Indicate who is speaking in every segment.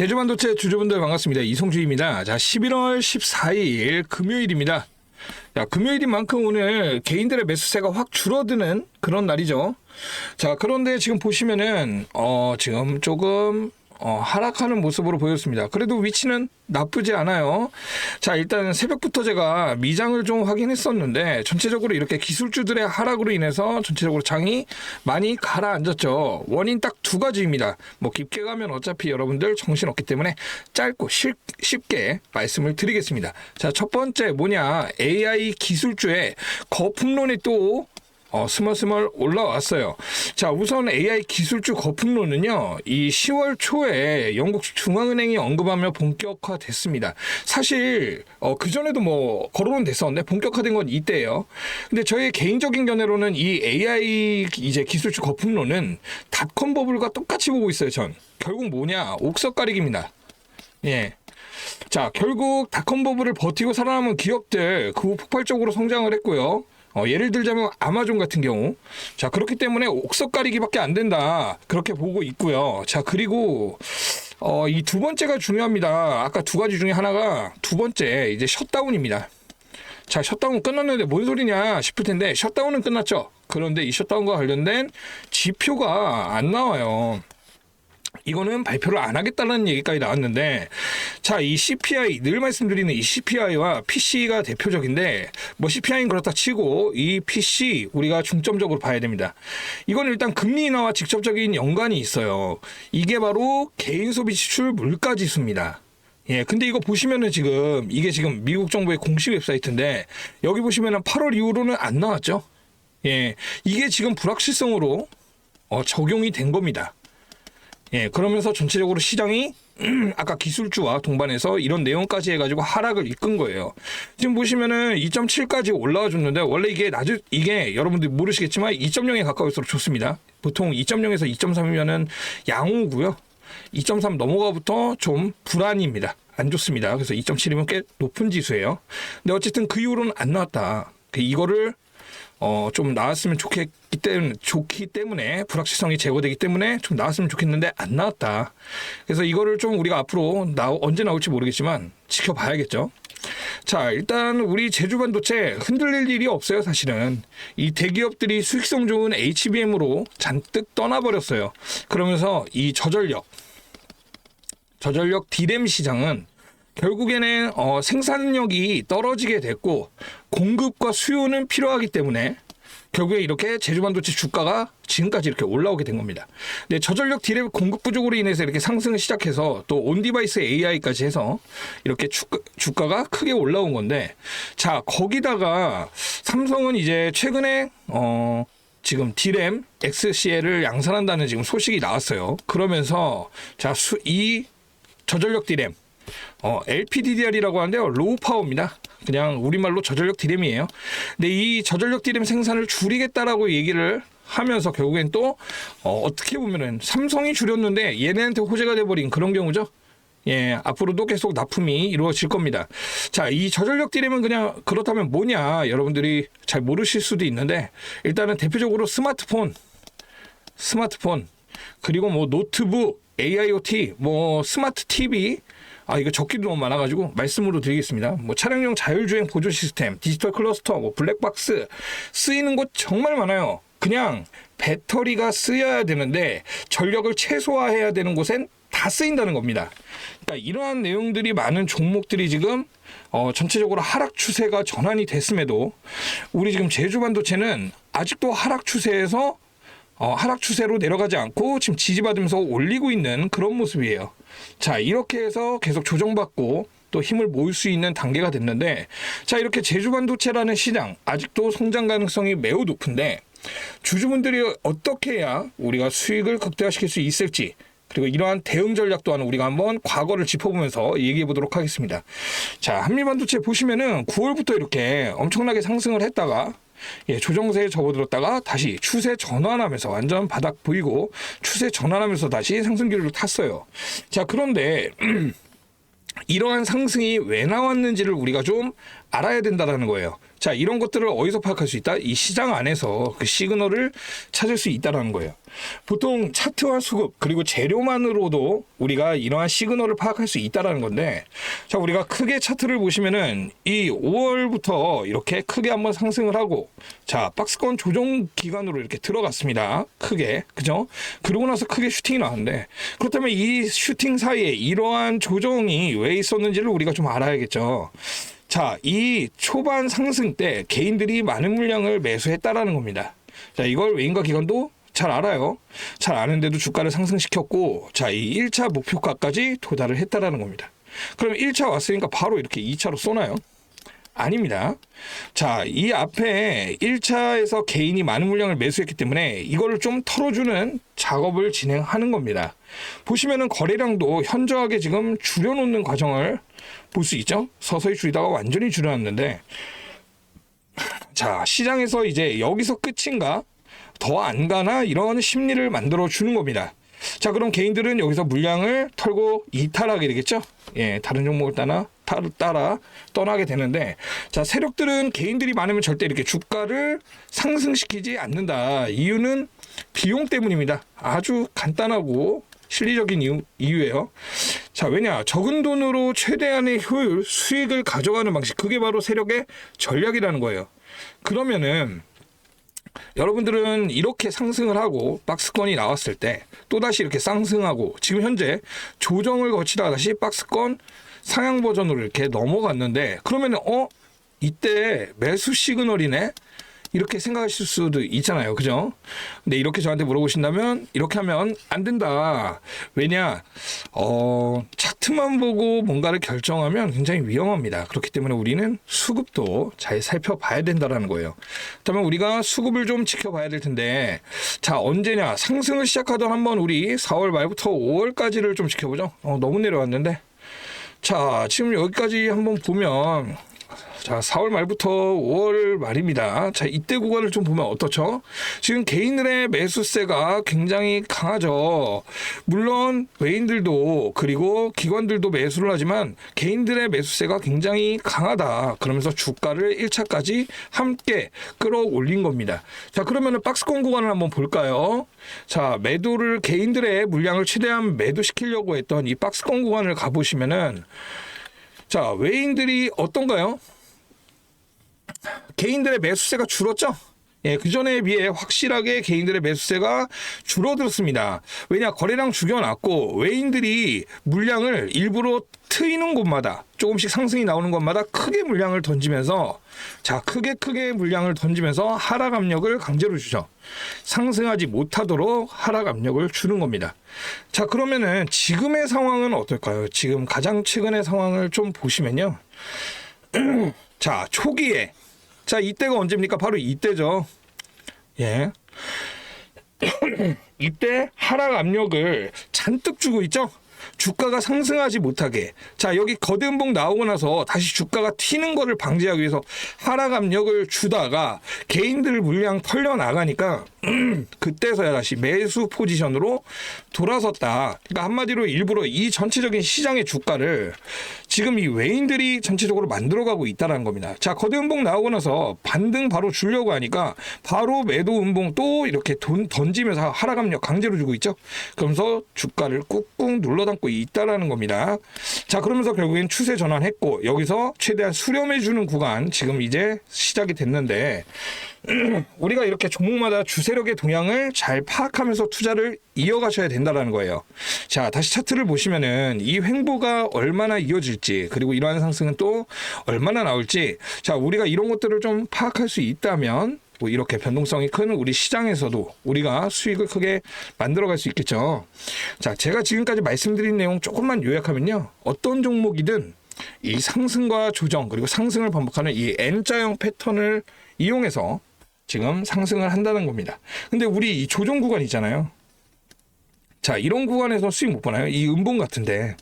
Speaker 1: 제주반도체 주주분들 반갑습니다. 이송주입니다. 자, 11월 14일 금요일입니다. 야, 금요일인 만큼 오늘 개인들의 매수세가 확 줄어드는 그런 날이죠. 자, 그런데 지금 보시면은, 어, 지금 조금, 어, 하락하는 모습으로 보였습니다. 그래도 위치는 나쁘지 않아요. 자, 일단 새벽부터 제가 미장을 좀 확인했었는데, 전체적으로 이렇게 기술주들의 하락으로 인해서 전체적으로 장이 많이 가라앉았죠. 원인 딱 두 가지입니다. 뭐 깊게 가면 어차피 여러분들 정신없기 때문에 짧고 쉽, 쉽게 말씀을 드리겠습니다. 자, 첫 번째 뭐냐. AI 기술주의 거품론이 또 어, 스멀스멀 올라왔어요. 자, 우선 AI 기술주 거품론은요, 이 10월 초에 영국 중앙은행이 언급하며 본격화됐습니다. 사실, 어, 그전에도 뭐, 거론은 됐었는데, 본격화된 건 이때예요. 근데 저의 개인적인 견해로는 이 AI 이제 기술주 거품론은 닷컴 버블과 똑같이 보고 있어요, 전. 결국 뭐냐, 옥석 가리기입니다. 예. 자, 결국 닷컴 버블을 버티고 살아남은 기업들 그 후 폭발적으로 성장을 했고요. 어, 예를 들자면 아마존 같은 경우. 자, 그렇기 때문에 옥석 가리기밖에 안 된다. 그렇게 보고 있고요. 자, 그리고 어, 이 두 번째가 중요합니다. 아까 두 가지 중에 하나가 두 번째 이제 셧다운입니다. 자, 셧다운 끝났는데 뭔 소리냐 싶을 텐데 셧다운은 끝났죠. 그런데 이 셧다운과 관련된 지표가 안 나와요. 이거는 발표를 안 하겠다는 얘기까지 나왔는데 자 이 CPI 늘 말씀드리는 이 CPI와 PC가 대표적인데 뭐 CPI는 그렇다 치고 이 PC 우리가 중점적으로 봐야 됩니다. 이건 일단 금리 인하와 직접적인 연관이 있어요. 이게 바로 개인 소비 지출 물가 지수입니다. 예, 근데 이거 보시면은 지금 이게 지금 미국 정부의 공식 웹사이트인데 여기 보시면은 8월 이후로는 안 나왔죠. 예, 이게 지금 불확실성으로 어, 적용이 된 겁니다. 예, 그러면서 전체적으로 시장이 아까 기술주와 동반해서 이런 내용까지 해가지고 하락을 이끈 거예요. 지금 보시면은 2.7까지 올라와 줬는데 원래 이게 낮은 이게 여러분들 모르시겠지만 2.0에 가까울수록 좋습니다. 보통 2.0에서 2.3이면은 양호고요. 2.3 넘어가부터 좀 불안입니다. 안 좋습니다. 그래서 2.7이면 꽤 높은 지수예요. 근데 어쨌든 그 이후로는 안 나왔다. 그 이거를 어, 좀 나왔으면 좋겠기 때문에, 좋기 때문에, 불확실성이 제거되기 때문에 좀 나왔으면 좋겠는데 안 나왔다. 그래서 이거를 좀 우리가 앞으로 나, 언제 나올지 모르겠지만 지켜봐야겠죠. 자, 일단 우리 제주 반도체 흔들릴 일이 없어요, 사실은. 이 대기업들이 수익성 좋은 HBM으로 잔뜩 떠나버렸어요. 그러면서 이 저전력, 저전력 D램 시장은 결국에는 어, 생산력이 떨어지게 됐고 공급과 수요는 필요하기 때문에 결국에 이렇게 제주반도체 주가가 지금까지 이렇게 올라오게 된 겁니다. 근데 저전력 디램 공급 부족으로 인해서 이렇게 상승을 시작해서 또 온디바이스 AI까지 해서 이렇게 주가, 주가가 크게 올라온 건데 자 거기다가 삼성은 이제 최근에 어 지금 디램 XCL을 양산한다는 지금 소식이 나왔어요. 그러면서 자이 저전력 디램 어, LPDDR이라고 하는데요. 로우 파워입니다. 그냥 우리말로 저전력 디램이에요. 근데 이 저전력 디램 생산을 줄이겠다라고 얘기를 하면서 결국엔 또 어, 어떻게 보면은 삼성이 줄였는데 얘네한테 호재가 돼버린 그런 경우죠. 예, 앞으로도 계속 납품이 이루어질 겁니다. 자, 이 저전력 디램은 그냥 그렇다면 뭐냐 여러분들이 잘 모르실 수도 있는데 일단은 대표적으로 스마트폰, 스마트폰 그리고 뭐 노트북, AIoT, 뭐 스마트 TV 아 이거 적기도 너무 많아가지고 말씀으로 드리겠습니다. 뭐 차량용 자율주행 보조 시스템, 디지털 클러스터, 뭐 블랙박스 쓰이는 곳 정말 많아요. 그냥 배터리가 쓰여야 되는데 전력을 최소화해야 되는 곳엔 다 쓰인다는 겁니다. 그러니까 이러한 내용들이 많은 종목들이 지금 어, 전체적으로 하락 추세가 전환이 됐음에도 우리 지금 제주 반도체는 아직도 하락 추세에서 어, 하락 추세로 내려가지 않고 지금 지지받으면서 올리고 있는 그런 모습이에요. 자, 이렇게 해서 계속 조정받고 또 힘을 모을 수 있는 단계가 됐는데 자, 이렇게 제주 반도체라는 시장 아직도 성장 가능성이 매우 높은데 주주분들이 어떻게 해야 우리가 수익을 극대화시킬 수 있을지 그리고 이러한 대응 전략 또한 우리가 한번 과거를 짚어보면서 얘기해 보도록 하겠습니다. 자, 한미반도체 보시면은 9월부터 이렇게 엄청나게 상승을 했다가 예, 조정세에 접어들었다가 다시 추세 전환하면서 완전 바닥 보이고 추세 전환하면서 다시 상승기를 탔어요. 자, 그런데 이러한 상승이 왜 나왔는지를 우리가 좀 알아야 된다는 거예요. 자, 이런 것들을 어디서 파악할 수 있다? 이 시장 안에서 그 시그널을 찾을 수 있다라는 거예요. 보통 차트와 수급 그리고 재료만으로도 우리가 이러한 시그널을 파악할 수 있다라는 건데 자, 우리가 크게 차트를 보시면은 이 5월부터 이렇게 크게 한번 상승을 하고 자, 박스권 조정 기간으로 이렇게 들어갔습니다. 크게. 그죠? 그러고 나서 크게 슈팅이 나왔는데 그렇다면 이 슈팅 사이에 이러한 조정이 왜 있었는지를 우리가 좀 알아야겠죠. 자, 이 초반 상승 때 개인들이 많은 물량을 매수했다라는 겁니다. 자, 이걸 외인과 기관도 잘 알아요. 잘 아는데도 주가를 상승시켰고, 자, 이 1차 목표가까지 도달을 했다라는 겁니다. 그럼 1차 왔으니까 바로 이렇게 2차로 쏘나요? 아닙니다. 자, 이 앞에 1차에서 개인이 많은 물량을 매수했기 때문에 이거를 좀 털어주는 작업을 진행하는 겁니다. 보시면은 거래량도 현저하게 지금 줄여놓는 과정을 볼 수 있죠? 서서히 줄이다가 완전히 줄여놨는데, 자, 시장에서 이제 여기서 끝인가? 더 안 가나? 이런 심리를 만들어 주는 겁니다. 자, 그럼 개인들은 여기서 물량을 털고 이탈하게 되겠죠? 예, 다른 종목을 따라, 따라 떠나게 되는데, 자, 세력들은 개인들이 많으면 절대 이렇게 주가를 상승시키지 않는다. 이유는 비용 때문입니다. 아주 간단하고 실리적인 이유, 이유예요. 자, 왜냐? 적은 돈으로 최대한의 효율, 수익을 가져가는 방식. 그게 바로 세력의 전략이라는 거예요. 그러면은, 여러분들은 이렇게 상승을 하고 박스권이 나왔을 때 또다시 이렇게 상승하고 지금 현재 조정을 거치다가 다시 박스권 상향 버전으로 이렇게 넘어갔는데 그러면은 어 이때 매수 시그널이네 이렇게 생각하실 수도 있잖아요. 그죠? 근데 이렇게 저한테 물어보신다면 이렇게 하면 안 된다. 왜냐? 어, 차트만 보고 뭔가를 결정하면 굉장히 위험합니다. 그렇기 때문에 우리는 수급도 잘 살펴봐야 된다라는 거예요. 그렇다면 우리가 수급을 좀 지켜봐야 될 텐데 자, 언제냐? 상승을 시작하던 한번 우리 4월 말부터 5월까지를 좀 지켜보죠. 어, 너무 내려왔는데. 자, 지금 여기까지 한번 보면 자, 4월 말부터 5월 말입니다. 자, 이때 구간을 좀 보면 어떻죠? 지금 개인들의 매수세가 굉장히 강하죠. 물론 외인들도 그리고 기관들도 매수를 하지만 개인들의 매수세가 굉장히 강하다. 그러면서 주가를 1차까지 함께 끌어올린 겁니다. 자, 그러면은 박스권 구간을 한번 볼까요? 자, 매도를 개인들의 물량을 최대한 매도시키려고 했던 이 박스권 구간을 가보시면은 자, 외인들이 어떤가요? 개인들의 매수세가 줄었죠? 예, 그 전에 비해 확실하게 개인들의 매수세가 줄어들었습니다. 왜냐, 거래량 죽여놨고, 외인들이 물량을 일부러 트이는 곳마다, 조금씩 상승이 나오는 곳마다 크게 물량을 던지면서, 자, 크게 크게 물량을 던지면서 하락 압력을 강제로 주죠. 상승하지 못하도록 하락 압력을 주는 겁니다. 자, 그러면은 지금의 상황은 어떨까요? 지금 가장 최근의 상황을 좀 보시면요. 자, 초기에 자, 이때가 언제입니까? 바로 이때죠. 예. 이때 하락 압력을 잔뜩 주고 있죠. 주가가 상승하지 못하게. 자, 여기 거대 음봉 나오고 나서 다시 주가가 튀는 거를 방지하기 위해서 하락 압력을 주다가 개인들 물량 털려 나가니까 그때서야 다시 매수 포지션으로 돌아섰다. 그러니까 한마디로 일부러 이 전체적인 시장의 주가를 지금 이 외인들이 전체적으로 만들어가고 있다는 겁니다. 자, 거대 음봉 나오고 나서 반등 바로 주려고 하니까 바로 매도 음봉 또 이렇게 돈 던지면서 하락 압력 강제로 주고 있죠. 그러면서 주가를 꾹꾹 눌러담고 있다라는 겁니다. 자, 그러면서 결국엔 추세 전환했고 여기서 최대한 수렴해 주는 구간 지금 이제 시작이 됐는데 우리가 이렇게 종목마다 주세력의 동향을 잘 파악하면서 투자를 이어가셔야 된다라는 거예요. 자, 다시 차트를 보시면은 이 횡보가 얼마나 이어질지 그리고 이러한 상승은 또 얼마나 나올지 자, 우리가 이런 것들을 좀 파악할 수 있다면 뭐 이렇게 변동성이 큰 우리 시장에서도 우리가 수익을 크게 만들어갈 수 있겠죠. 자, 제가 지금까지 말씀드린 내용 조금만 요약하면요. 어떤 종목이든 이 상승과 조정 그리고 상승을 반복하는 이 N자형 패턴을 이용해서 지금 상승을 한다는 겁니다. 근데 우리 이 조정 구간 있잖아요. 자, 이런 구간에서 수익 못 보나요? 이 음봉 같은데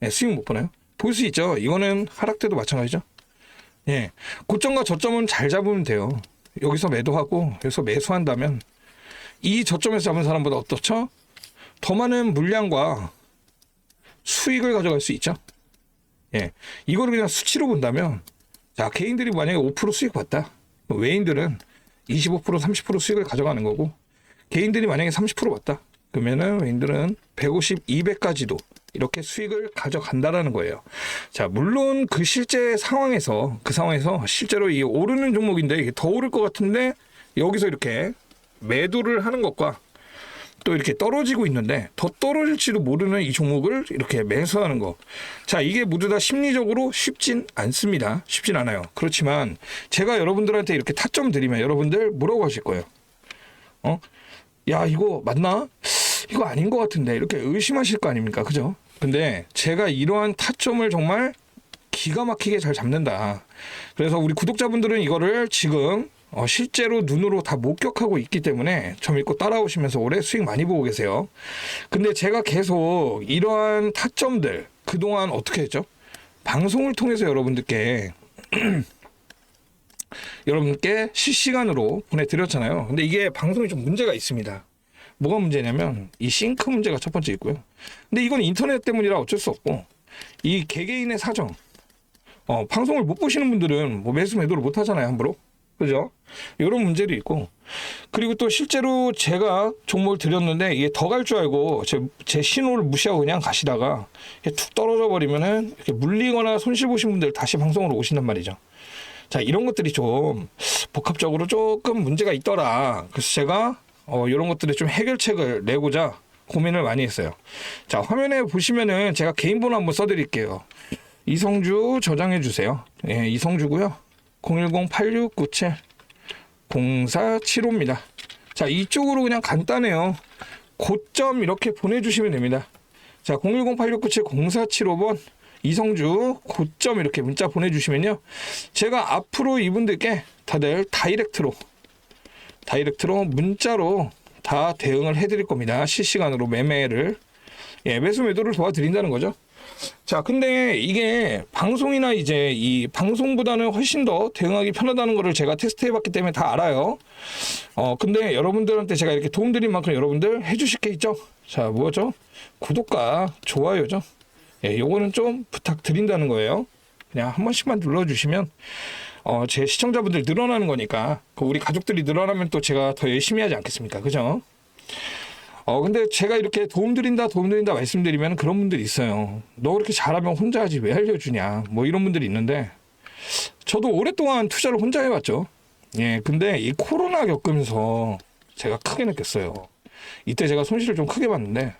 Speaker 1: 네, 수익 못 보나요? 볼 수 있죠. 이거는 하락 때도 마찬가지죠. 예, 고점과 저점은 잘 잡으면 돼요. 여기서 매도하고 여기서 매수한다면 이 저점에서 잡은 사람보다 어떻죠? 더 많은 물량과 수익을 가져갈 수 있죠. 예, 이거를 그냥 수치로 본다면 자, 개인들이 만약에 5% 수익 봤다. 외인들은 25% 30% 수익을 가져가는 거고 개인들이 만약에 30% 봤다. 그러면은 외인들은 150, 200까지도 이렇게 수익을 가져간다라는 거예요. 자, 물론 그 실제 상황에서 그 상황에서 실제로 이 오르는 종목인데 이게 더 오를 것 같은데 여기서 이렇게 매도를 하는 것과 또 이렇게 떨어지고 있는데 더 떨어질지도 모르는 이 종목을 이렇게 매수하는 거. 자, 이게 모두 다 심리적으로 쉽진 않습니다. 쉽진 않아요. 그렇지만 제가 여러분들한테 이렇게 타점 드리면 여러분들 뭐라고 하실 거예요? 어? 야, 이거 맞나? 이거 아닌 것 같은데 이렇게 의심하실 거 아닙니까? 그죠? 근데 제가 이러한 타점을 정말 기가 막히게 잘 잡는다. 그래서 우리 구독자분들은 이거를 지금 어, 실제로 눈으로 다 목격하고 있기 때문에 저 믿고 따라오시면서 올해 수익 많이 보고 계세요. 근데 제가 계속 이러한 타점들 그동안 어떻게 했죠? 방송을 통해서 여러분들께 여러분께 실시간으로 보내드렸잖아요. 근데 이게 방송이 좀 문제가 있습니다. 뭐가 문제냐면 이 싱크 문제가 첫 번째 있고요. 근데 이건 인터넷 때문이라 어쩔 수 없고 이 개개인의 사정. 어, 방송을 못 보시는 분들은 뭐 매수 매도를 못 하잖아요, 함부로. 그죠? 이런 문제도 있고. 그리고 또 실제로 제가 종목을 드렸는데 이게 더 갈 줄 알고 제, 제 신호를 무시하고 그냥 가시다가 툭 떨어져 버리면은 이렇게 물리거나 손실 보신 분들 다시 방송으로 오신단 말이죠. 자, 이런 것들이 좀 복합적으로 조금 문제가 있더라. 그래서 제가 어, 이런 것들에 좀 해결책을 내고자 고민을 많이 했어요. 자, 화면에 보시면은 제가 개인 번호 한번 써드릴게요. 이성주 저장해 주세요. 예, 이성주고요. 010-8697 0475입니다. 자, 이쪽으로 그냥 간단해요. 고점 이렇게 보내주시면 됩니다. 자, 010-8697-0475번 이성주 고점 이렇게 문자 보내주시면요. 제가 앞으로 이분들께 다들 다이렉트로 다이렉트로 문자로 다 대응을 해드릴 겁니다. 실시간으로 매매를 예, 매수 매도를 도와드린다는 거죠. 자, 근데 이게 방송이나 이제 이 방송보다는 훨씬 더 대응하기 편하다는 거를 제가 테스트 해 봤기 때문에 다 알아요. 어, 근데 여러분들한테 제가 이렇게 도움드린 만큼 여러분들 해 주실 게 있죠? 자, 뭐죠? 구독과 좋아요죠? 예, 요거는 좀 부탁드린다는 거예요. 그냥 한 번씩만 눌러 주시면 어, 제 시청자분들 늘어나는 거니까 그 우리 가족들이 늘어나면 또 제가 더 열심히 하지 않겠습니까? 그죠? 어 근데 제가 이렇게 도움 드린다 도움 드린다 말씀드리면 그런 분들이 있어요. 너 그렇게 잘하면 혼자 하지 왜 알려주냐 뭐 이런 분들이 있는데 저도 오랫동안 투자를 혼자 해왔죠. 예 근데 이 코로나 겪으면서 제가 크게 느꼈어요. 이때 제가 손실을 좀 크게 봤는데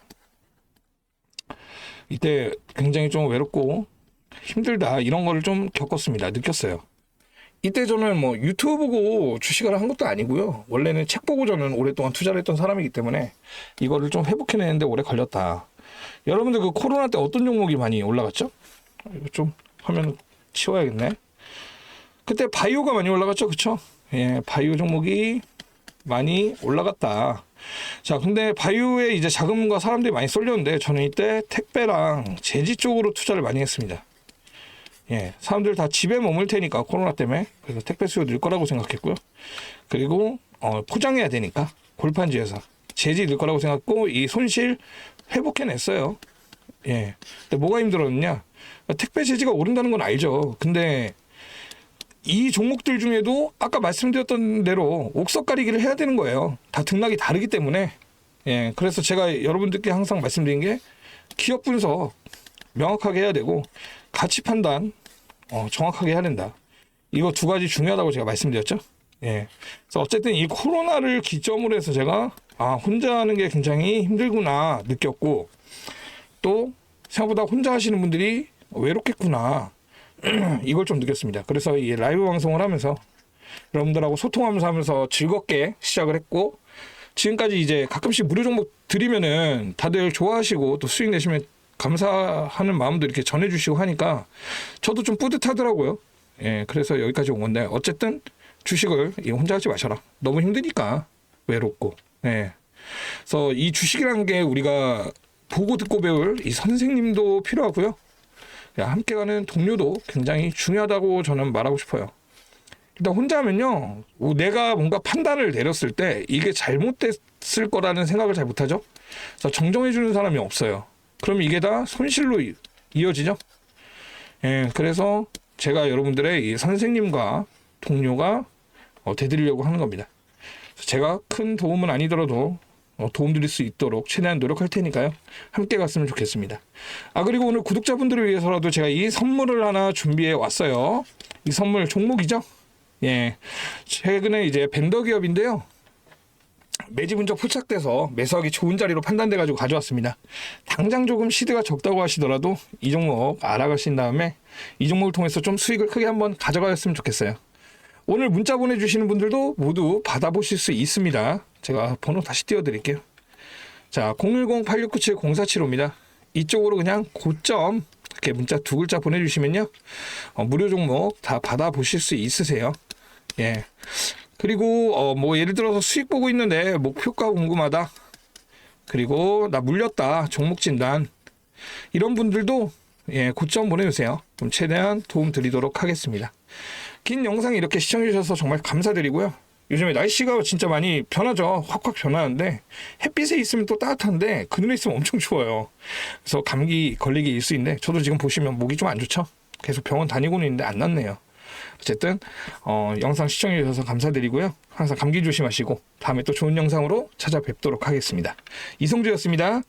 Speaker 1: 이때 굉장히 좀 외롭고 힘들다 이런 거를 좀 겪었습니다. 느꼈어요. 이때 저는 뭐 유튜브 보고 주식을 한 것도 아니고요. 원래는 책 보고 저는 오랫동안 투자를 했던 사람이기 때문에 이거를 좀 회복해내는데 오래 걸렸다. 여러분들 그 코로나 때 어떤 종목이 많이 올라갔죠? 이거 좀 화면 치워야겠네. 그때 바이오가 많이 올라갔죠, 그쵸? 예, 바이오 종목이 많이 올라갔다. 자, 근데 바이오에 이제 자금과 사람들이 많이 쏠렸는데 저는 이때 택배랑 제지 쪽으로 투자를 많이 했습니다. 예, 사람들 다 집에 머물 테니까 코로나 때문에 그래서 택배 수요 늘 거라고 생각했고요. 그리고 어, 포장해야 되니까 골판지에서 재지 늘 거라고 생각했고 이 손실 회복해냈어요. 예, 근데 뭐가 힘들었냐? 택배 재지가 오른다는 건 알죠. 근데 이 종목들 중에도 아까 말씀드렸던 대로 옥석 가리기를 해야 되는 거예요. 다 등락이 다르기 때문에 예, 그래서 제가 여러분들께 항상 말씀드린 게 기업 분석 명확하게 해야 되고 가치 판단 어, 정확하게 해야 된다. 이거 두 가지 중요하다고 제가 말씀드렸죠. 예. 그래서 어쨌든 이 코로나를 기점으로 해서 제가 아 혼자 하는 게 굉장히 힘들구나 느꼈고 또 생각보다 혼자 하시는 분들이 외롭겠구나 이걸 좀 느꼈습니다. 그래서 이 라이브 방송을 하면서 여러분들하고 소통하면서 하면서 즐겁게 시작을 했고 지금까지 이제 가끔씩 무료 종목 드리면은 다들 좋아하시고 또 수익 내시면 감사하는 마음도 이렇게 전해주시고 하니까 저도 좀 뿌듯하더라고요. 예, 그래서 여기까지 온 건데 어쨌든 주식을 이 혼자 하지 마셔라. 너무 힘드니까 외롭고. 예. 그래서 이 주식이라는 게 우리가 보고 듣고 배울 이 선생님도 필요하고요. 야, 함께 가는 동료도 굉장히 중요하다고 저는 말하고 싶어요. 일단 혼자 하면요, 어, 내가 뭔가 판단을 내렸을 때 이게 잘못됐을 거라는 생각을 잘 못하죠. 그래서 정정해주는 사람이 없어요. 그럼 이게 다 손실로 이- 이어지죠. 예, 그래서 제가 여러분들의 이 선생님과 동료가 어, 되드리려고 하는 겁니다. 제가 큰 도움은 아니더라도 어, 도움 드릴 수 있도록 최대한 노력할 테니까요. 함께 갔으면 좋겠습니다. 아 그리고 오늘 구독자분들을 위해서라도 제가 이 선물을 하나 준비해 왔어요. 이 선물 종목이죠. 예, 최근에 이제 벤더 기업인데요. 매집 운적 포착돼서 매수하기 좋은 자리로 판단돼 가지고 가져왔습니다. 당장 조금 시드가 적다고 하시더라도 이 종목 알아가신 다음에 이 종목을 통해서 좀 수익을 크게 한번 가져가셨으면 좋겠어요. 오늘 문자 보내주시는 분들도 모두 받아보실 수 있습니다. 제가 번호 다시 띄워드릴게요. 자, 010-8697-0475입니다. 이쪽으로 그냥 고점 이렇게 문자 두 글자 보내주시면요. 어, 무료 종목 다 받아보실 수 있으세요. 예. 그리고 어, 뭐 예를 들어서 수익 보고 있는데 목표가 궁금하다. 그리고 나 물렸다. 종목 진단. 이런 분들도 예, 고점 보내주세요. 그럼 최대한 도움 드리도록 하겠습니다. 긴 영상 이렇게 시청해주셔서 정말 감사드리고요. 요즘에 날씨가 진짜 많이 변하죠. 확확 변하는데 햇빛에 있으면 또 따뜻한데 그늘에 있으면 엄청 추워요. 그래서 감기 걸리기 일수인데 저도 지금 보시면 목이 좀 안 좋죠. 계속 병원 다니고는 있는데 안 낫네요. 어쨌든 어, 영상 시청해 주셔서 감사드리고요. 항상 감기 조심하시고 다음에 또 좋은 영상으로 찾아뵙도록 하겠습니다. 이성주였습니다.